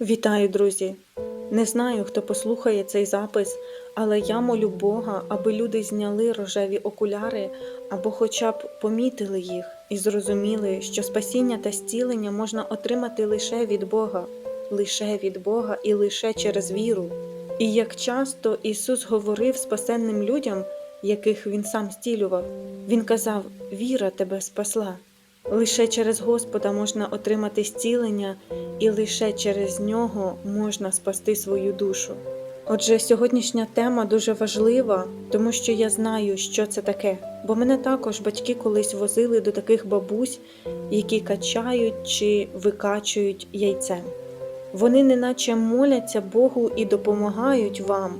Вітаю, друзі! Не знаю, хто послухає цей запис, але я молю Бога, аби люди зняли рожеві окуляри або хоча б помітили їх і зрозуміли, що спасіння та зцілення можна отримати лише від Бога, лише від Бога і лише через віру. І як часто Ісус говорив спасенним людям, яких Він сам зцілював, Він казав: Віра тебе спасла. Лише через Господа можна отримати зцілення, і лише через нього можна спасти свою душу. Отже, сьогоднішня тема дуже важлива, тому що я знаю, що це таке, бо мене також батьки колись возили до таких бабусь, які качають чи викачують яйцем. Вони неначе моляться Богу і допомагають вам,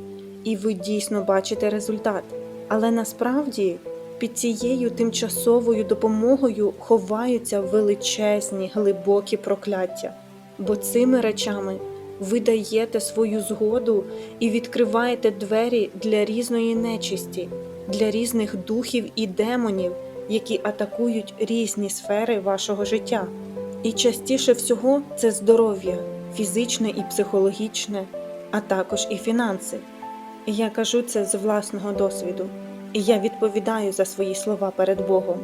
і ви дійсно бачите результат. Але насправді під цією тимчасовою допомогою ховаються величезні глибокі прокляття, бо цими речами ви даєте свою згоду і відкриваєте двері для різної нечисті, для різних духів і демонів, які атакують різні сфери вашого життя. І частіше всього це здоров'я, фізичне і психологічне, а також і фінанси. Я кажу це з власного досвіду, і я відповідаю за свої слова перед Богом.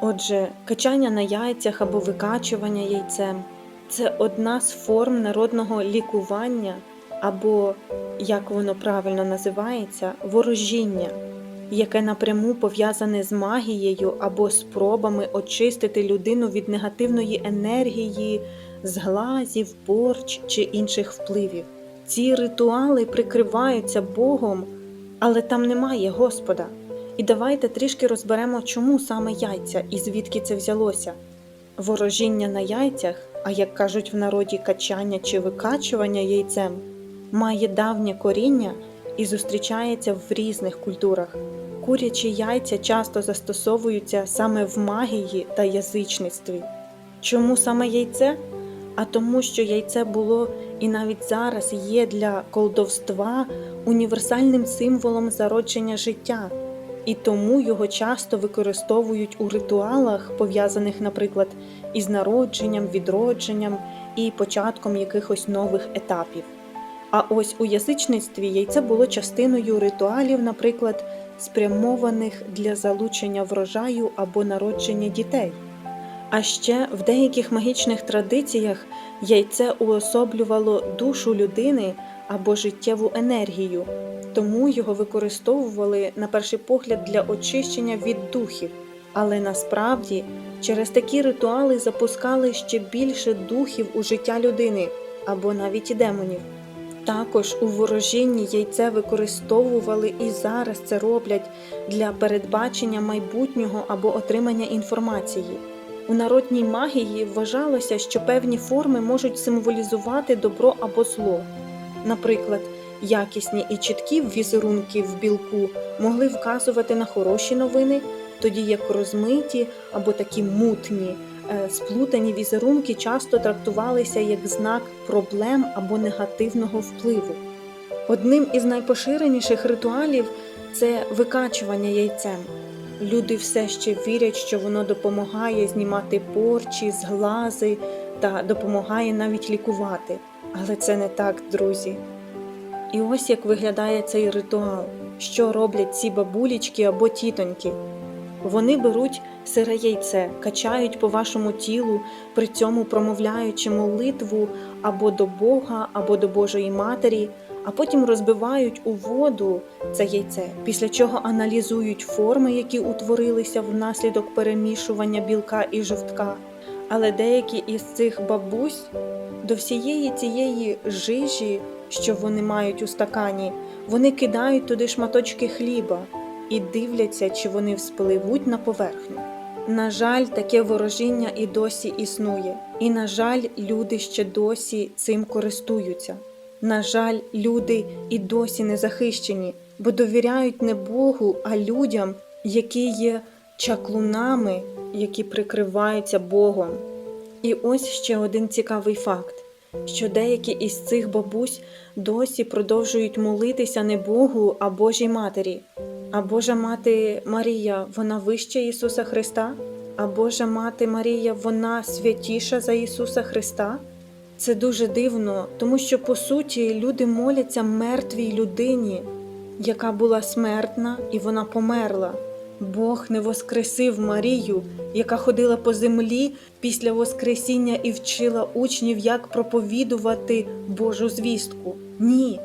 Отже, качання на яйцях або викачування яйцем це одна з форм народного лікування, або, як воно правильно називається, ворожіння, яке напряму пов'язане з магією або спробами очистити людину від негативної енергії, зглазів, порч чи інших впливів. Ці ритуали прикриваються Богом, але там немає Господа. І давайте трішки розберемо, чому саме яйця і звідки це взялося. Ворожіння на яйцях, а як кажуть в народі качання чи викачування яйцем, має давнє коріння і зустрічається в різних культурах. Курячі яйця часто застосовуються саме в магії та язичництві. Чому саме яйце? А тому, що яйце було і навіть зараз є для колдовства універсальним символом зародження життя, і тому його часто використовують у ритуалах, пов'язаних, наприклад, із народженням, відродженням і початком якихось нових етапів. А ось у язичництві яйце було частиною ритуалів, наприклад, спрямованих для залучення врожаю або народження дітей. А ще в деяких магічних традиціях яйце уособлювало душу людини або життєву енергію, тому його використовували на перший погляд для очищення від духів. Але насправді через такі ритуали запускали ще більше духів у життя людини або навіть і демонів. Також у ворожінні яйце використовували і зараз це роблять для передбачення майбутнього або отримання інформації. У народній магії вважалося, що певні форми можуть символізувати добро або зло. Наприклад, якісні і чіткі візерунки в білку могли вказувати на хороші новини, тоді як розмиті або такі мутні, е, сплутані візерунки часто трактувалися як знак проблем або негативного впливу. Одним із найпоширеніших ритуалів це викачування яйцем. Люди все ще вірять, що воно допомагає знімати порчі, зглази та допомагає навіть лікувати. Але це не так, друзі. І ось як виглядає цей ритуал, що роблять ці бабулічки або тітоньки. Вони беруть сире яйце, качають по вашому тілу, при цьому промовляючи молитву або до Бога, або до Божої Матері, а потім розбивають у воду це яйце, після чого аналізують форми, які утворилися внаслідок перемішування білка і жовтка. Але деякі із цих бабусь до всієї цієї жижі, що вони мають у стакані, вони кидають туди шматочки хліба і дивляться, чи вони вспливуть на поверхню. На жаль, таке ворожіння і досі існує, і, на жаль, люди ще досі цим користуються. На жаль, люди і досі не захищені, бо довіряють не Богу, а людям, які є чаклунами, які прикриваються Богом. І ось ще один цікавий факт: що деякі із цих бабусь досі продовжують молитися не Богу, а Божій Матері. А Божа мати Марія, вона вища Ісуса Христа, а Божа мати Марія, вона святіша за Ісуса Христа. Це дуже дивно, тому що по суті люди моляться мертвій людині, яка була смертна і вона померла. Бог не воскресив Марію, яка ходила по землі після Воскресіння і вчила учнів, як проповідувати Божу звістку. Ні,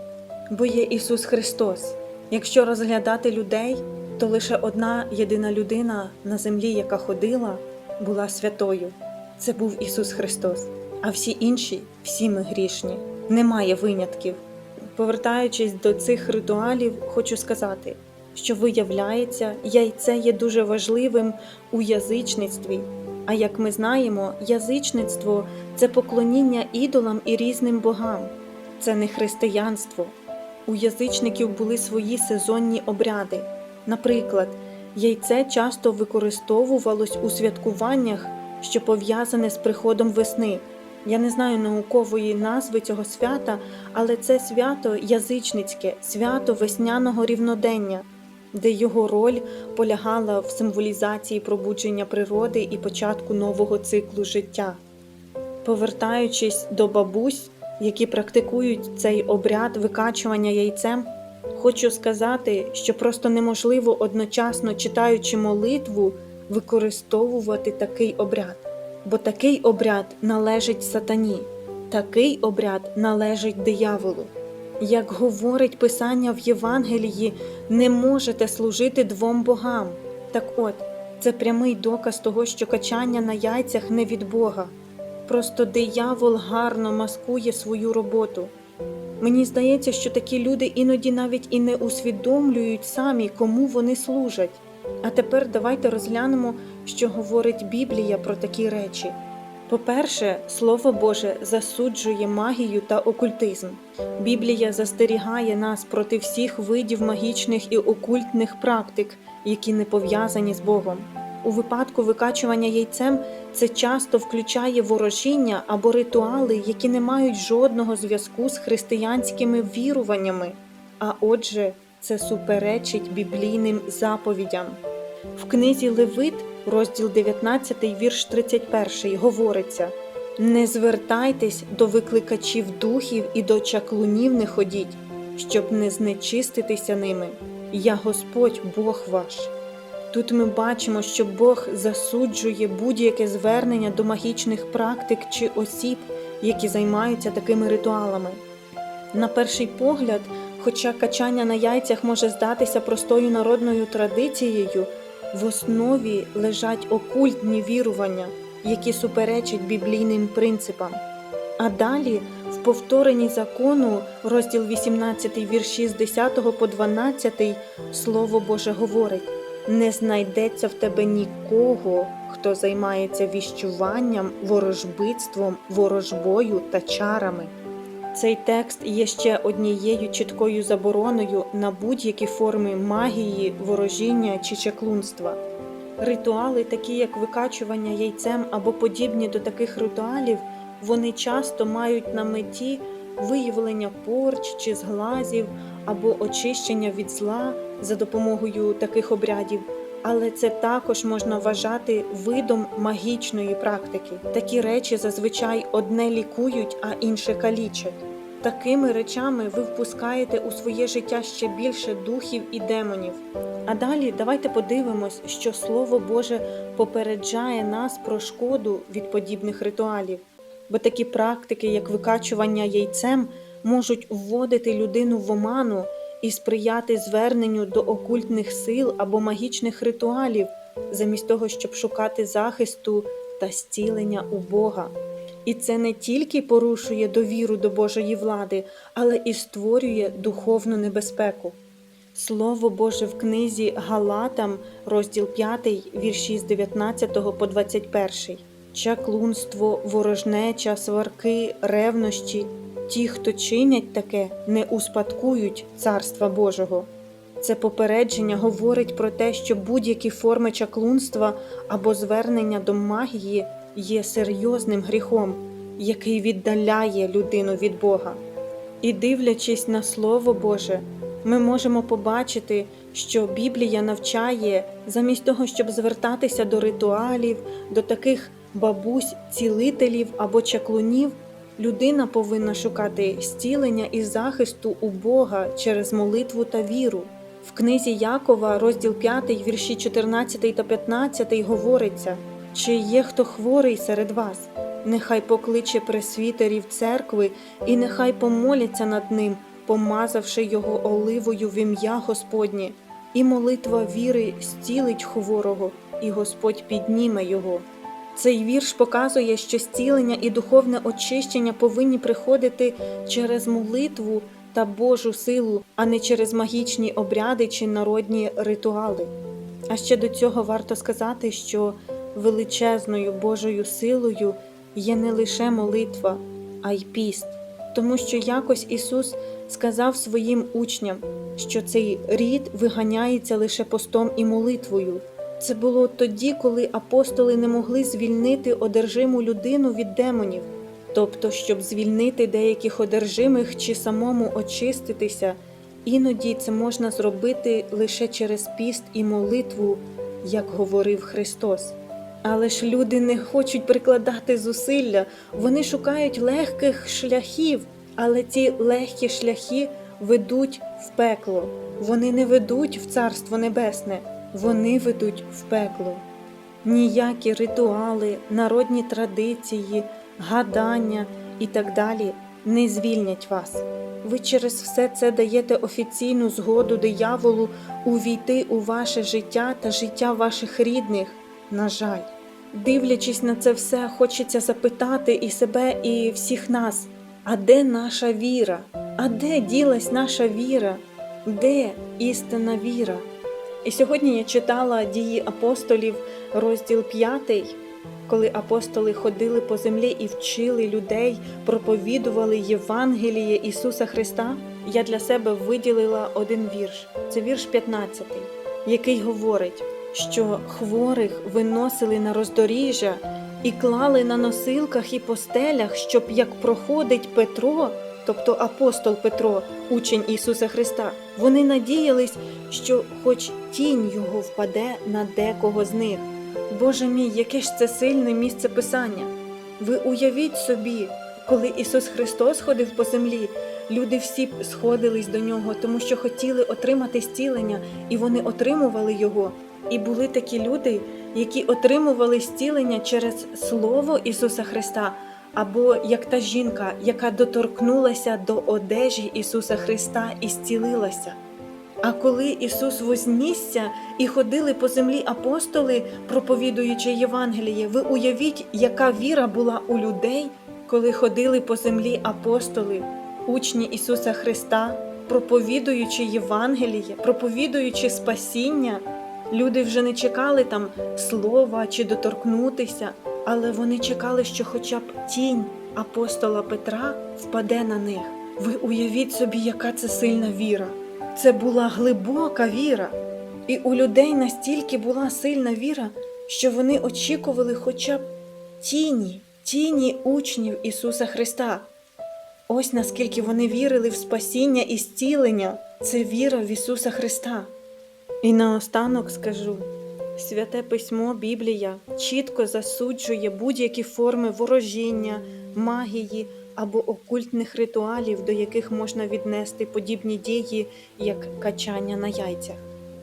бо є Ісус Христос. Якщо розглядати людей, то лише одна єдина людина на землі, яка ходила, була святою. Це був Ісус Христос. А всі інші, всі ми грішні. Немає винятків. Повертаючись до цих ритуалів, хочу сказати, що виявляється, яйце є дуже важливим у язичництві. А як ми знаємо, язичництво це поклоніння ідолам і різним богам. Це не християнство. У язичників були свої сезонні обряди. Наприклад, яйце часто використовувалось у святкуваннях, що пов'язане з приходом весни. Я не знаю наукової назви цього свята, але це свято язичницьке, свято весняного рівнодення, де його роль полягала в символізації пробудження природи і початку нового циклу життя. Повертаючись до бабусь, які практикують цей обряд викачування яйцем, хочу сказати, що просто неможливо одночасно читаючи молитву використовувати такий обряд, бо такий обряд належить сатані, такий обряд належить дияволу. Як говорить Писання в Євангелії, не можете служити двом богам. Так от, це прямий доказ того, що качання на яйцях не від Бога. Просто диявол гарно маскує свою роботу. Мені здається, що такі люди іноді навіть і не усвідомлюють самі, кому вони служать. А тепер давайте розглянемо, що говорить Біблія про такі речі. По-перше, Слово Боже засуджує магію та окультизм. Біблія застерігає нас проти всіх видів магічних і окультних практик, які не пов'язані з Богом. У випадку викачування яйцем це часто включає ворожіння або ритуали, які не мають жодного зв'язку з християнськими віруваннями, а отже, це суперечить біблійним заповідям. В книзі Левит, розділ 19, вірш 31, говориться: Не звертайтесь до викликачів духів і до чаклунів не ходіть, щоб не знечиститися ними. Я Господь Бог ваш. Тут ми бачимо, що Бог засуджує будь-яке звернення до магічних практик чи осіб, які займаються такими ритуалами. На перший погляд, хоча качання на яйцях може здатися простою народною традицією, в основі лежать окультні вірування, які суперечать біблійним принципам. А далі, в повторенні закону, розділ 18, вірші з 10 по 12, Слово Боже говорить: не знайдеться в тебе нікого, хто займається віщуванням, ворожбитством, ворожбою та чарами. Цей текст є ще однією чіткою забороною на будь-які форми магії, ворожіння чи чаклунства. Ритуали, такі як викачування яйцем або подібні до таких ритуалів, вони часто мають на меті виявлення порч чи зглазів або очищення від зла за допомогою таких обрядів. Але це також можна вважати видом магічної практики. Такі речі зазвичай одне лікують, а інше калічать. Такими речами ви впускаєте у своє життя ще більше духів і демонів. А далі давайте подивимось, що Слово Боже попереджає нас про шкоду від подібних ритуалів, бо такі практики, як викачування яйцем, можуть вводити людину в оману і сприяти зверненню до окультних сил або магічних ритуалів, замість того, щоб шукати захисту та зцілення у Бога. І це не тільки порушує довіру до Божої влади, але і створює духовну небезпеку. Слово Боже в книзі Галатам, розділ 5, вірші з 19 по 21. Чаклунство, ворожнеча, сварки, ревнощі. Ті, хто чинять таке, не успадкують Царства Божого. Це попередження говорить про те, що будь-які форми чаклунства або звернення до магії є серйозним гріхом, який віддаляє людину від Бога. І дивлячись на Слово Боже, ми можемо побачити, що Біблія навчає, замість того, щоб звертатися до ритуалів, до таких бабусь, цілителів або чаклунів, Людина повинна шукати зцілення і захисту у Бога через молитву та віру. В книзі Якова, розділ 5, вірші 14 та 15 говориться: чи є хто хворий серед вас? Нехай покличе пресвітерів церкви, і нехай помоляться над ним, помазавши його оливою в ім'я Господнє, і молитва віри зцілить хворого, і Господь підніме його. Цей вірш показує, що зцілення і духовне очищення повинні приходити через молитву та Божу силу, а не через магічні обряди чи народні ритуали. А ще до цього варто сказати, що величезною Божою силою є не лише молитва, а й піст, тому що якось Ісус сказав своїм учням, що цей рід виганяється лише постом і молитвою. Це було тоді, коли апостоли не могли звільнити одержиму людину від демонів. Тобто, щоб звільнити деяких одержимих чи самому очиститися, іноді це можна зробити лише через піст і молитву, як говорив Христос. Але ж люди не хочуть прикладати зусилля, вони шукають легких шляхів, але ці легкі шляхи ведуть в пекло. Вони не ведуть в Царство Небесне, вони ведуть в пекло. Ніякі ритуали, народні традиції, гадання і так далі не звільнять вас. Ви через все це даєте офіційну згоду дияволу увійти у ваше життя та життя ваших рідних. На жаль, дивлячись на це все, хочеться запитати і себе, і всіх нас: а де наша віра? А де ділась наша віра? Де істинна віра? І сьогодні я читала дії апостолів, розділ 5, коли апостоли ходили по землі і вчили людей, проповідували Євангеліє Ісуса Христа. Я для себе виділила один вірш. Це вірш 15, який говорить, що хворих виносили на роздоріжжя і клали на носилках і постелях, щоб як проходить Петро, тобто апостол Петро, учень Ісуса Христа, вони надіялись, що хоч тінь його впаде на декого з них. Боже мій, яке ж це сильне місце писання. Ви уявіть собі, коли Ісус Христос ходив по землі, люди всі сходились до нього, тому що хотіли отримати зцілення, і вони отримували його. І були такі люди, які отримували зцілення через Слово Ісуса Христа, або як та жінка, яка доторкнулася до одежі Ісуса Христа і зцілилася. А коли Ісус вознісся і ходили по землі апостоли, проповідуючи Євангеліє, ви уявіть, яка віра була у людей, коли ходили по землі апостоли, учні Ісуса Христа, проповідуючи Євангеліє, проповідуючи спасіння. Люди вже не чекали там слова чи доторкнутися, але вони чекали, що хоча б тінь апостола Петра впаде на них. Ви уявіть собі, яка це сильна віра. Це була глибока віра. І у людей настільки була сильна віра, що вони очікували хоча б тіні, тіні учнів Ісуса Христа. Ось наскільки вони вірили в спасіння і зцілення це віра в Ісуса Христа. І наостанок скажу: святе письмо Біблія чітко засуджує будь-які форми ворожіння, магії або окультних ритуалів, до яких можна віднести подібні дії, як качання на яйцях.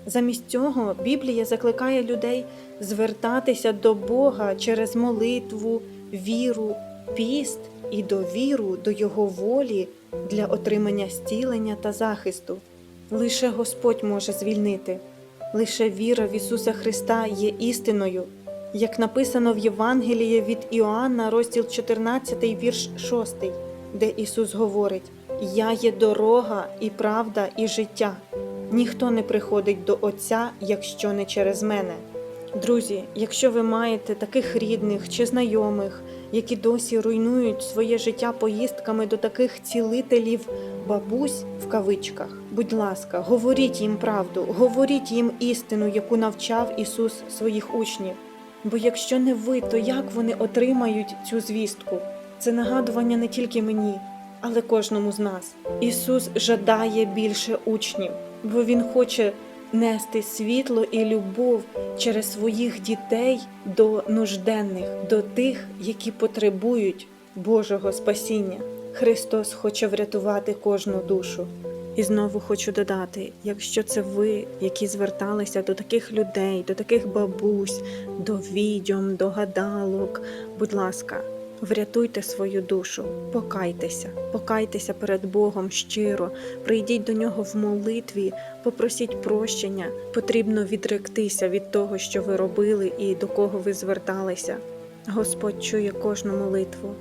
Замість цього Біблія закликає людей звертатися до Бога через молитву, віру, піст і довіру до Його волі для отримання зцілення та захисту. Лише Господь може звільнити, лише віра в Ісуса Христа є істиною, як написано в Євангелії від Іоанна, розділ 14, вірш 6, де Ісус говорить: Я є дорога і правда, і життя. Ніхто не приходить до Отця, якщо не через мене. Друзі, якщо ви маєте таких рідних чи знайомих, які досі руйнують своє життя поїздками до таких цілителів бабусь в кавичках, будь ласка, говоріть їм правду, говоріть їм істину, яку навчав Ісус своїх учнів. Бо якщо не ви, то як вони отримають цю звістку? Це нагадування не тільки мені, але кожному з нас. Ісус жадає більше учнів, бо Він хоче нести світло і любов через своїх дітей до нужденних, до тих, які потребують Божого спасіння. Христос хоче врятувати кожну душу. І знову хочу додати: якщо це ви, які зверталися до таких людей, до таких бабусь, до відьом, до гадалок, будь ласка, врятуйте свою душу, покайтеся, покайтеся перед Богом щиро, прийдіть до нього в молитві, попросіть прощення. Потрібно відректися від того, що ви робили і до кого ви зверталися. Господь чує кожну молитву.